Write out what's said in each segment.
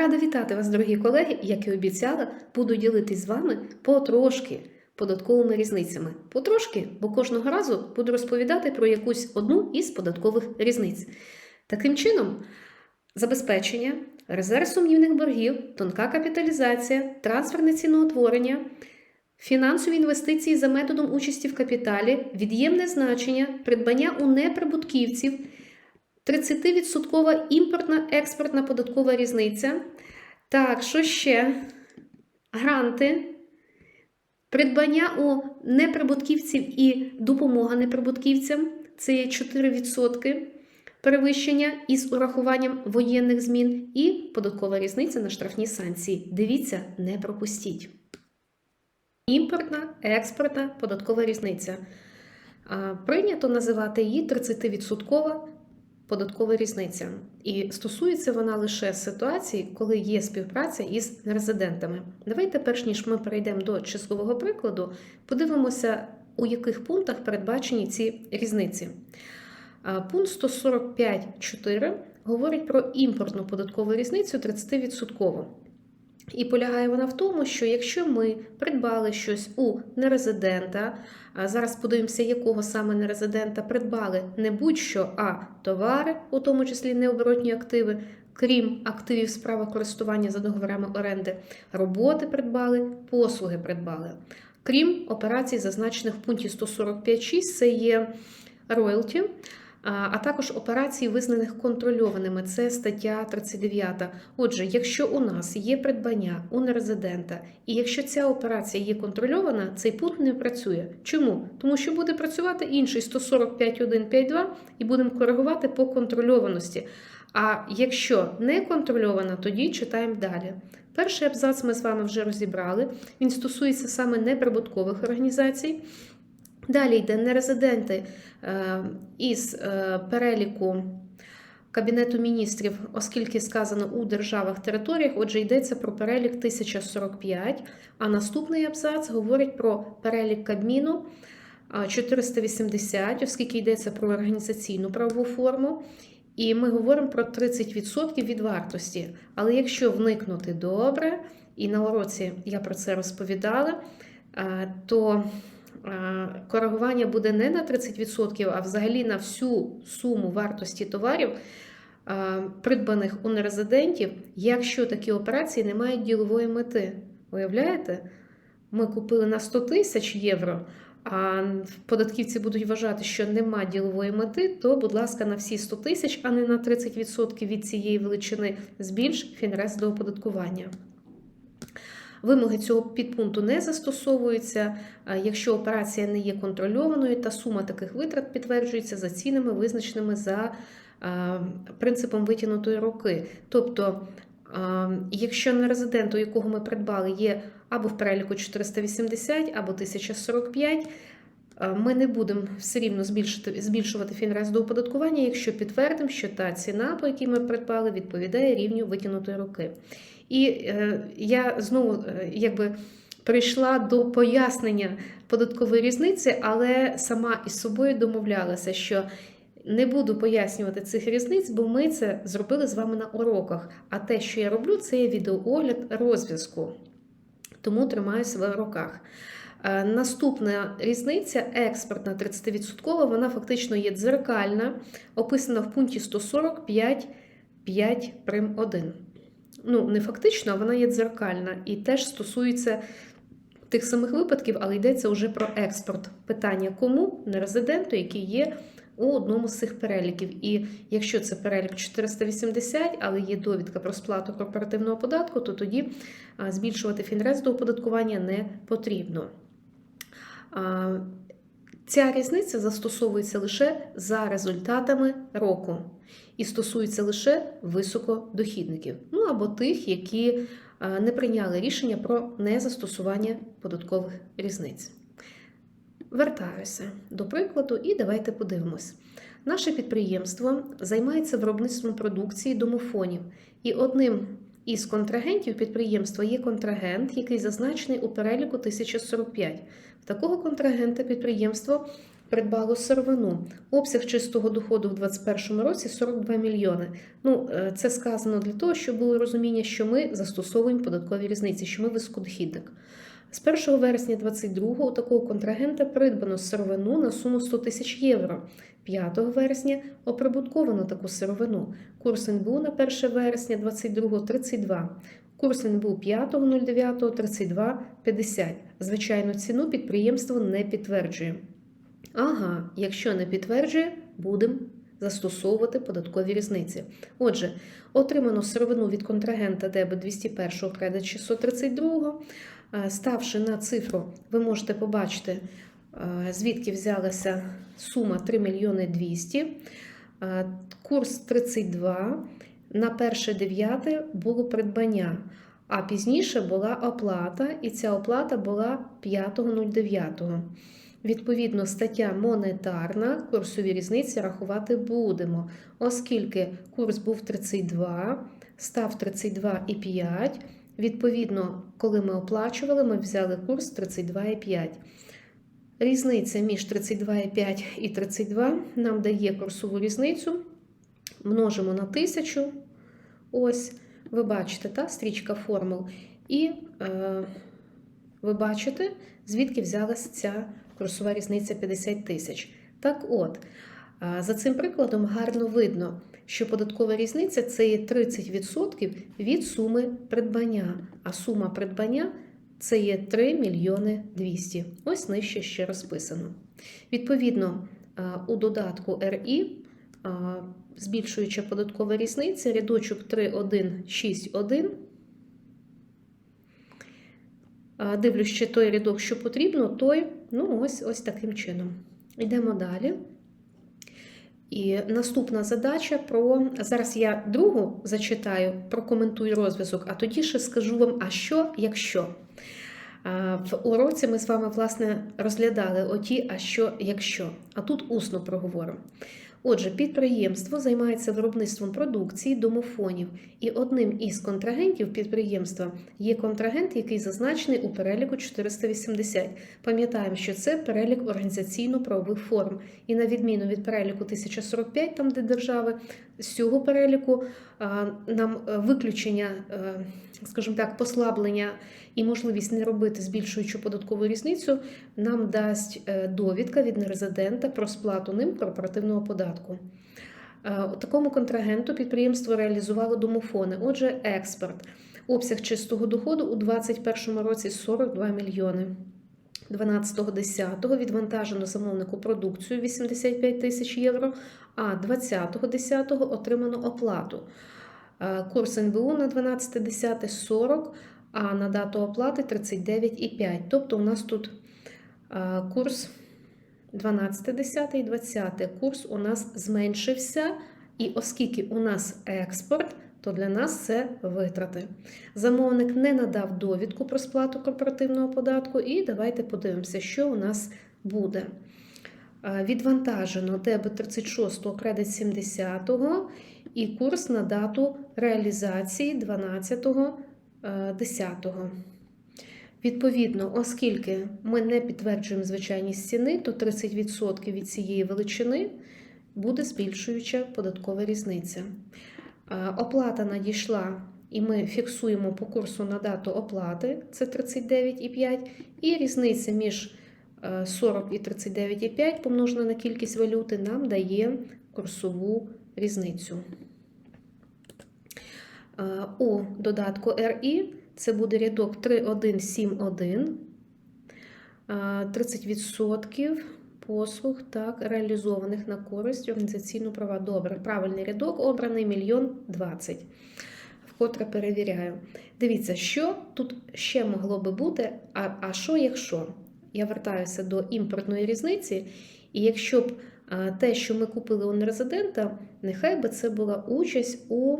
Рада вітати вас, дорогі колеги. Як і обіцяла, буду ділитись з вами потрошки податковими різницями. Потрошки, бо кожного разу буду розповідати про якусь одну із податкових різниць. Таким чином, забезпечення, резерв сумнівних боргів, тонка капіталізація, трансферне ціноутворення, фінансові інвестиції за методом участі в капіталі, від'ємне значення, придбання у неприбутківців. 30% імпортна експортна податкова різниця. Так, що ще? Гранти, придбання у неприбутківців і допомога неприбутківцям це є 4% перевищення із урахуванням воєнних змін, і податкова різниця на штрафні санкції. Дивіться, не пропустіть. Імпортна, експортна податкова різниця. Прийнято називати її 30% податкова різниця. І стосується вона лише ситуації, коли є співпраця із резидентами. Давайте, перш ніж ми перейдемо до числового прикладу, подивимося, у яких пунктах передбачені ці різниці. Пункт 145.4 говорить про імпортну податкову різницю 30%. І полягає вона в тому, що якщо ми придбали щось у нерезидента, а зараз подивимося, якого саме нерезидента придбали не будь-що, а товари, у тому числі необоротні активи, крім активів справа користування за договорами оренди, роботи придбали, послуги придбали. Крім операцій, зазначених в пункті 145.6, це є роялті, а також операції, визнаних контрольованими. Це стаття 39. Отже, якщо у нас є придбання у нерезидента, і якщо ця операція є контрольована, цей пункт не працює. Чому? Тому що буде працювати інший 145.152 і будемо коригувати по контрольованості. А якщо не контрольована, тоді читаємо далі. Перший абзац ми з вами вже розібрали. Він стосується саме неприбуткових організацій. Далі йде нерезиденти е, із е, переліку Кабінету міністрів, оскільки сказано у державах територіях, отже, йдеться про перелік 1045, а наступний абзац говорить про перелік Кабміну 480, оскільки йдеться про організаційну правову форму. І ми говоримо про 30% від вартості. Але якщо вникнути добре, і на уроці я про це розповідала, то коригування буде не на 30%, а взагалі на всю суму вартості товарів, придбаних у нерезидентів, якщо такі операції не мають ділової мети. Уявляєте? Ми купили на 100 тисяч євро, а податківці будуть вважати, що нема ділової мети, то, будь ласка, на всі 100 тисяч, а не на 30% від цієї величини, збільш фінрес до оподаткування. Вимоги цього підпункту не застосовуються, якщо операція не є контрольованою, та сума таких витрат підтверджується за цінами, визначеними за принципом витягнутої руки. Тобто, якщо на резиденту, якого ми придбали, є або в переліку 480, або 1045, ми не будемо все рівно збільшувати збільшувати фінрез до оподаткування, якщо підтвердимо, що та ціна, по якій ми придбали, відповідає рівню витягнутої руки. І е, я знову е, якби прийшла до пояснення податкової різниці, але сама із собою домовлялася, що не буду пояснювати цих різниць, бо ми це зробили з вами на уроках. А те, що я роблю, це є відеоогляд розв'язку. Тому тримаю себе в руках. Е, наступна різниця, експортна 30%, вона фактично є дзеркальна, описана в пункті 145.5 прим 1 ну, не фактично, а вона є дзеркальна і теж стосується тих самих випадків, але йдеться вже про експорт. Питання кому? Нерезиденту, який є у одному з цих переліків. І якщо це перелік 480, але є довідка про сплату корпоративного податку, то тоді збільшувати фінрез до оподаткування не потрібно. Ця різниця застосовується лише за результатами року і стосується лише високодохідників, ну або тих, які не прийняли рішення про незастосування податкових різниць. Вертаюся до прикладу, і давайте подивимось. Наше підприємство займається виробництвом продукції домофонів, і одним із контрагентів підприємства є контрагент, який зазначений у переліку 1045. В такого контрагента підприємство придбало сировину. Обсяг чистого доходу в 2021 році 42 мільйони. Ну, е, це сказано для того, щоб було розуміння, що ми застосовуємо податкові різниці, що ми високодохідник. З 1 вересня 2022 у такого контрагента придбано сировину на суму 100 тисяч євро. 5 вересня оприбутковано таку сировину. Курс НБУ на 1 вересня 2022 – 32. Курс НБУ 5.09 – 32 50. Звичайну ціну підприємство не підтверджує. Ага, якщо не підтверджує, будемо застосовувати податкові різниці. Отже, отримано сировину від контрагента дебет 201 кредит 632. Е, Ставши на цифру, ви можете побачити, е, звідки взялася сума 3 мільйони 200. Е, Курс 32. На 1.9 було придбання, а пізніше була оплата, і ця оплата була 5.09. Відповідно, стаття монетарна, курсові різниці рахувати будемо, оскільки курс був 32, став 32,5. Відповідно, коли ми оплачували, ми взяли курс 32,5. Різниця між 32,5 і 32 нам дає курсову різницю. Множимо на 1000. Ось, ви бачите, та, стрічка формул. І е, ви бачите, звідки взялася ця курсова різниця 50 тисяч. Так от, за цим прикладом гарно видно, що податкова різниця це є 30% від суми придбання, а сума придбання це є 3 мільйони 200. Ось нижче ще розписано. Відповідно, у додатку РІ, збільшуюча податкова різниця, рядочок 3.1.6.1. Е, Дивлюсь, ще той рядок, що потрібно, той, ну, ось, ось таким чином. Йдемо далі. І наступна задача про зараз я другу зачитаю, прокоментую розв'язок, а тоді ще скажу вам, а що, якщо. В уроці ми з вами, власне, розглядали оті, а що, якщо. А тут усно проговоримо. Отже, підприємство займається виробництвом продукції домофонів, і одним із контрагентів підприємства є контрагент, який зазначений у переліку 480. Пам'ятаємо, що це перелік організаційно-правових форм. І на відміну від переліку 1045, там де держави, з цього переліку нам е, виключення, е, скажімо так, послаблення і можливість не робити збільшуючу податкову різницю, нам дасть е, довідка від нерезидента про сплату ним корпоративного податку. Е, У такому контрагенту підприємство реалізувало домофони. Отже, експорт. Обсяг чистого доходу у 2021 році 42 мільйони. 12.10 відвантажено замовнику продукцію 85 тисяч євро, а 20.10 отримано оплату. Е, Курс НБУ на 12.10 40, а на дату оплати 39,5. Тобто у нас тут е, курс 12.10 і 20. Курс у нас зменшився, і оскільки у нас експорт, то для нас це витрати. Замовник не надав довідку про сплату корпоративного податку, і давайте подивимося, що у нас буде. Е, Відвантажено дебет 36, кредит 70 і курс на дату реалізації 12 10. Відповідно, оскільки ми не підтверджуємо звичайність ціни, то 30% від цієї величини буде збільшуюча податкова різниця. Е, Оплата надійшла, і ми фіксуємо по курсу на дату оплати, це 39,5, і різниця між е, 40 і 39,5 помножена на кількість валюти нам дає курсову різницю. Е, У додатку RI це буде рядок 3171, е, 30% послуг так, реалізованих на користь організаційного права. Добре, правильний рядок обраний мільйон 20. Вкотре перевіряю. Дивіться, що тут ще могло би бути, а, а що якщо? Я вертаюся до імпортної різниці, і якщо б те, що ми купили у нерезидента, нехай би це була участь у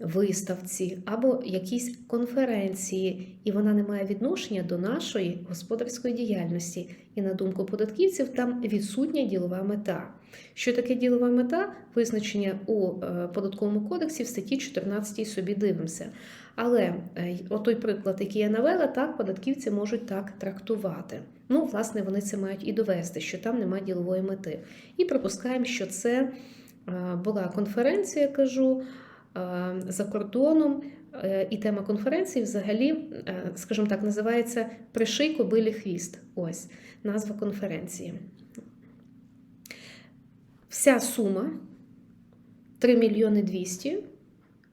виставці або якійсь конференції, і вона не має відношення до нашої господарської діяльності. І на думку податківців, там відсутня ділова мета. Що таке ділова мета? Визначення у е, податковому кодексі в статті 14 собі дивимося. Але е, отой приклад, який я навела, так податківці можуть так трактувати. Ну, власне, вони це мають і довести, що там немає ділової мети. І припускаємо, що це е, була конференція, кажу, за кордоном. Е, І тема конференції взагалі, е, скажімо так, називається Приший кобилі хвіст. Ось назва конференції. Вся сума 3 мільйони 200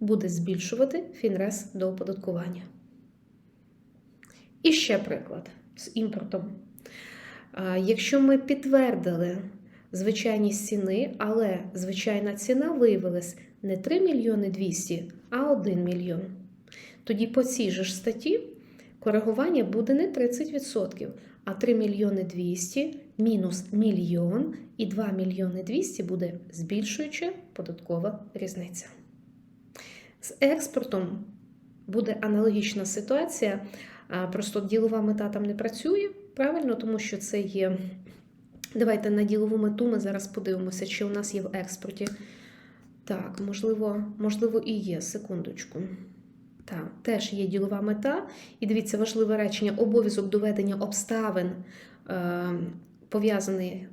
буде збільшувати фінрес до оподаткування. І ще приклад з імпортом. Якщо ми підтвердили звичайність ціни, але звичайна ціна виявилась не 3 мільйони 200, а 1 мільйон, тоді по цій же ж статті коригування буде не 30%, а 3 мільйони 200 мінус мільйон і 2 мільйони 200 буде збільшуюча податкова різниця. З експортом буде аналогічна ситуація, просто ділова мета там не працює правильно, тому що це є. Давайте на ділову мету ми зараз подивимося, чи у нас є в експорті. Так, можливо, можливо, і є. Секундочку. Так, теж є ділова мета. І дивіться, важливе речення: обов'язок доведення обставин. Е,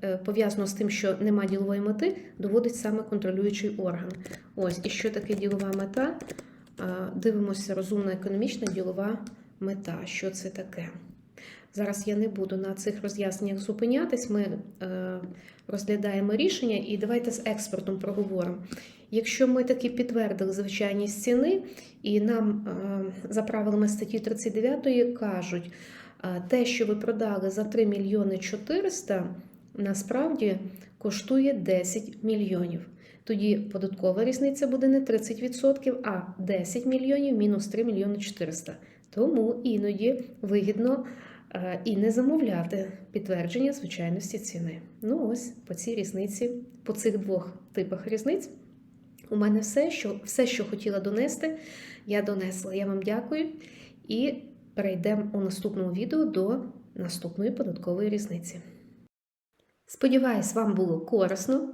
е, пов'язано з тим, що нема ділової мети, доводить саме контролюючий орган. Ось, і що таке ділова мета? Е, Дивимося, розумна економічна ділова мета. Що це таке? Зараз я не буду на цих роз'ясненнях зупинятись. Ми е, розглядаємо рішення, і давайте з експортом проговоримо. Якщо ми таки підтвердили звичайність ціни, і нам е, за правилами статті 39 кажуть, е, те, що ви продали за 3 мільйони 400, насправді коштує 10 мільйонів. Тоді податкова різниця буде не 30%, а 10 мільйонів мінус 3 мільйони 400. Тому іноді вигідно е, і не замовляти підтвердження звичайності ціни. Ну ось по цій різниці, по цих двох типах різниць. У мене все, що все, що хотіла донести, я донесла. Я вам дякую і перейдемо у наступному відео до наступної податкової різниці. Сподіваюсь, вам було корисно.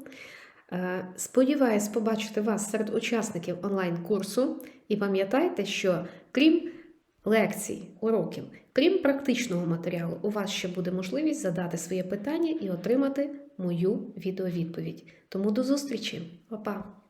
Е, Сподіваюсь побачити вас серед учасників онлайн-курсу. І пам'ятайте, що крім лекцій, уроків, крім практичного матеріалу, у вас ще буде можливість задати своє питання і отримати мою відеовідповідь. Тому до зустрічі, Па-па!